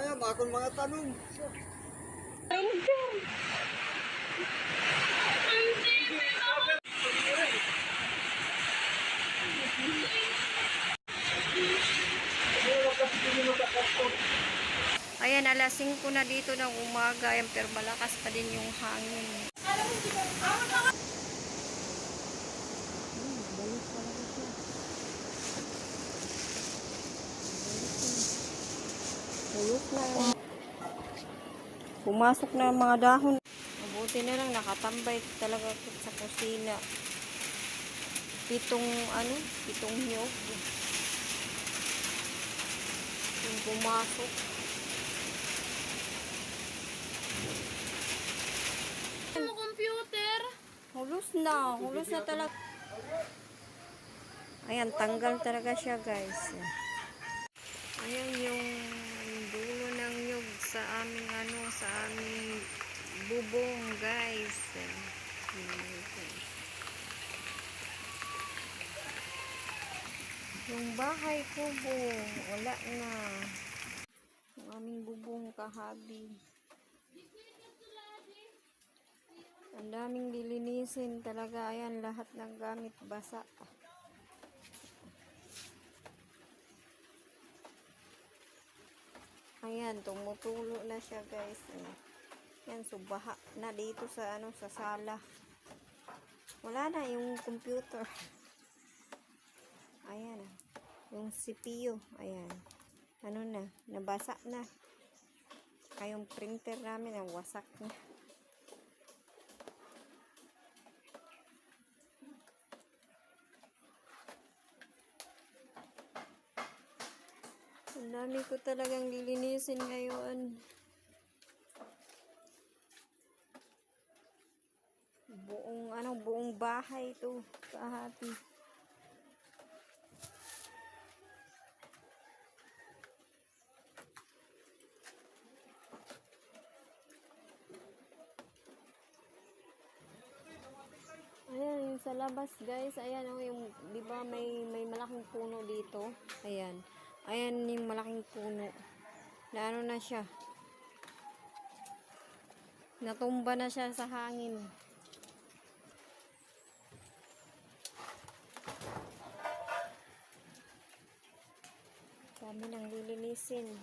Sayang, akong mga tanong. Ayan, alas 5 na dito ng umaga. Ayan, pero malakas pa din yung hangin. Hmm, balis talaga siya. Balis na. Pumasok na ang mga dahon. Mabuti na lang nakatambay talaga sa kusina. Pitong ano, pitong niyog. Yung pumasok. mo computer? Hulos na. Hulos na talaga. Ayan, tanggal talaga siya, guys. Ayan yung sa aming ano, sa aming bubong, guys. Yung bahay ko, bo, wala na. Yung aming bubong kahabi. Ang daming lilinisin talaga. Ayan, lahat ng gamit basa. Ayan, tumutulo na siya guys. Ayan, subaha na dito sa ano sa sala. Wala na yung computer. Ayan. Yung CPU. Ayan. Ano na, nabasa na. Saka yung printer namin, ang wasak na. Ang dami ko talagang lilinisin ngayon. Buong ano, buong bahay to, kahati. Ayan, yung sa labas guys, ayan oh, yung, di ba may, may malaking puno dito? Ayan. Ayan yung malaking puno. Na ano na siya. Natumba na siya sa hangin. Dami nang lilinisin.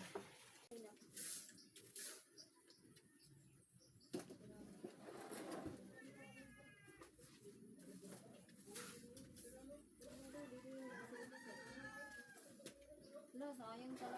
Wala, sayang talaga.